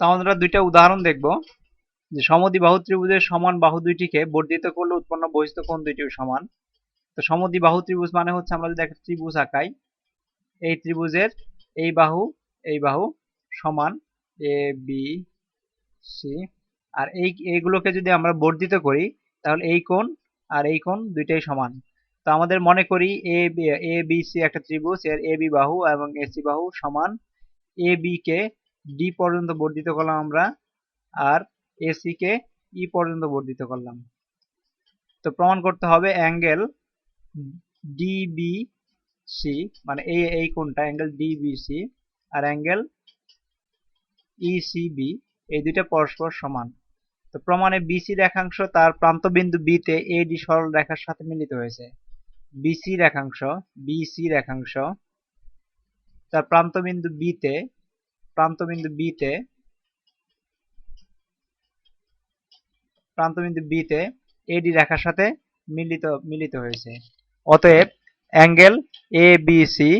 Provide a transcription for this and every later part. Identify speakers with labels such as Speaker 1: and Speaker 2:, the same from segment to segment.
Speaker 1: তো আমরা দুইটা উদাহরণ দেখব। যে সমদ্বিবাহু ত্রিভুজের সমান বাহু দুইটিকে বর্ধিত করলে উৎপন্ন বহিস্থ কোণ দুইটিও সমান। তো সমদ্বিবাহু ত্রিভুজ মানে হচ্ছে আমরা যদি একটা ত্রিভুজ আঁকাই, এই ত্রিভুজের এই বাহু এই বাহু সমান এ বি সি আর এই, এইগুলোকে যদি আমরা বর্ধিত করি, তাহলে এই কোণ আর এই কোণ দুইটাই সমান। তো আমাদের মনে করি A B A B C একটা ত্রিভুজ, এর এ বি বাহু এবং এ সি বাহু সমান। এ বি কে ডি পর্যন্ত বর্ধিত করলাম আমরা, আর এসি কে ই পর্যন্ত বর্ধিত করলাম। তো প্রমাণ করতে হবে অ্যাঙ্গেল ডিবিসি মানে এই এই কোণটা অ্যাঙ্গেল ডিবিসি আর অ্যাঙ্গেল ইসিবি এই দুইটা পরস্পর সমান। তো প্রমাণে বিসি রেখাংশ তার প্রান্তবিন্দু বি তে এডি সরল রেখার সাথে মিলিত হয়েছে। বিসি রেখাংশ বিসি রেখাংশ তার প্রান্তবিন্দু বি তে প্রান্তবিন্দু বি তে, প্রান্তবিন্দু বি তে এডি রেখার সাথে মিলিত মিলিত হয়েছে। অতএব angle A BC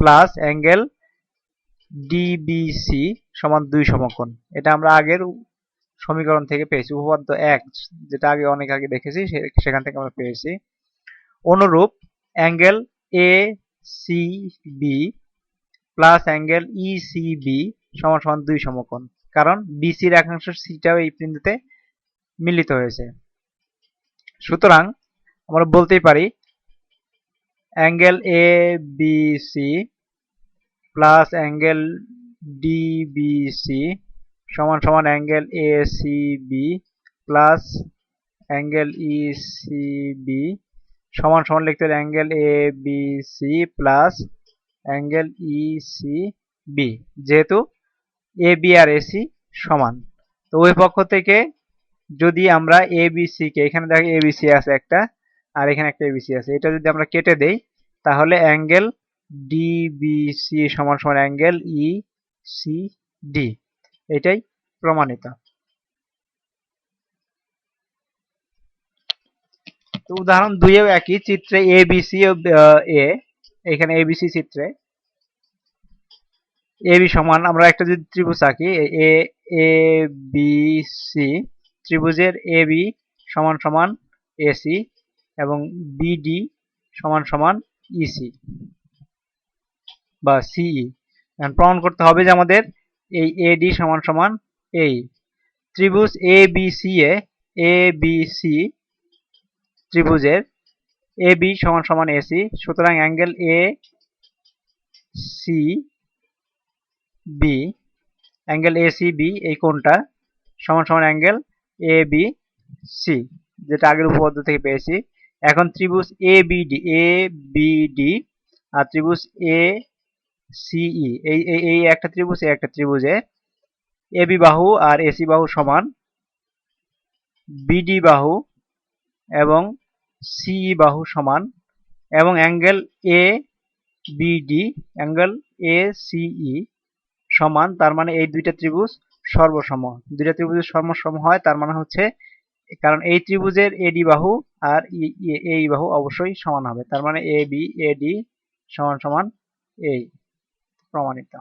Speaker 1: plus angle DBC সমান দুই সমকোণ। এটা আমরা আগের সমীকরণ থেকে পেয়েছি। উপপাদ্য এক, যেটা আগে অনেক আগে দেখেছি সেখান থেকে আমরা পেয়েছি। অনুরূপ angle A C B plus angle ECB সমান সমান দুই সমকোণ। কারণ বিসি রেখাংশ সিটাও এই বিন্দুতে মিলিত হয়েছে। সুতরাং আমরা বলতেই পারি angle A B C plus angle DBC সমান সমান angle A C B plus angle ECB সমান সমান লিখতে angle A B C plus angle ECB যেহেতু এ বি আর এসি সমান। তো ওই পক্ষ থেকে যদি আমরা এ বি সি কে, এখানে দেখো এ বি সি আছে একটা, আর এখানে একটা এ বি সি আছে। এটা যদি আমরা কেটে দেই, তাহলে অ্যাঙ্গেল ডিবিসি সমান সমান অ্যাঙ্গেল ই সি ডি এটাই প্রমাণিত। উদাহরণ দুইয়েও একই, চিত্রে এ বিসি এ এখানে এবিসি চিত্রে। এ বি সমান, আমরা একটা যদি ত্রিভুজ আঁকি, এ এ বি সি ত্রিভুজের এ বি সমান সমান এসি এবং বিডি সমান সমান ইসি বা সিই প্রমাণ করতে হবে যে আমাদের এই এডি সমান সমান এই ত্রিভুজ A B C A A B C ত্রিভুজের এ বি সমান সমান এসি সুতরাং angle A C B angle A C B এই কোণটা সমান সমান অ্যাঙ্গেল এ বি সি যেটা আগের উপপাদ্য থেকে পেয়েছি। এখন ত্রিভুজ এ বিডি এ বিডি আর ত্রিভুজ এ সিই এই এই একটা ত্রিভুজ, এই একটা ত্রিভুজে এবি বাহু আর এসি বাহু সমান বিডি বাহু এবং সিই বাহু সমান এবং angle A BD angle A CE সমান, তার মানে এই দুইটা ত্রিভুজ সর্বসম। দুইটা ত্রিভুজের সর্বসম হয়, তার মানে হচ্ছে কারণ এই ত্রিভুজের এডি বাহু আর এই বাহু অবশ্যই সমান হবে। তার মানে এ বি এডি সমান সমান এই প্রমাণিত।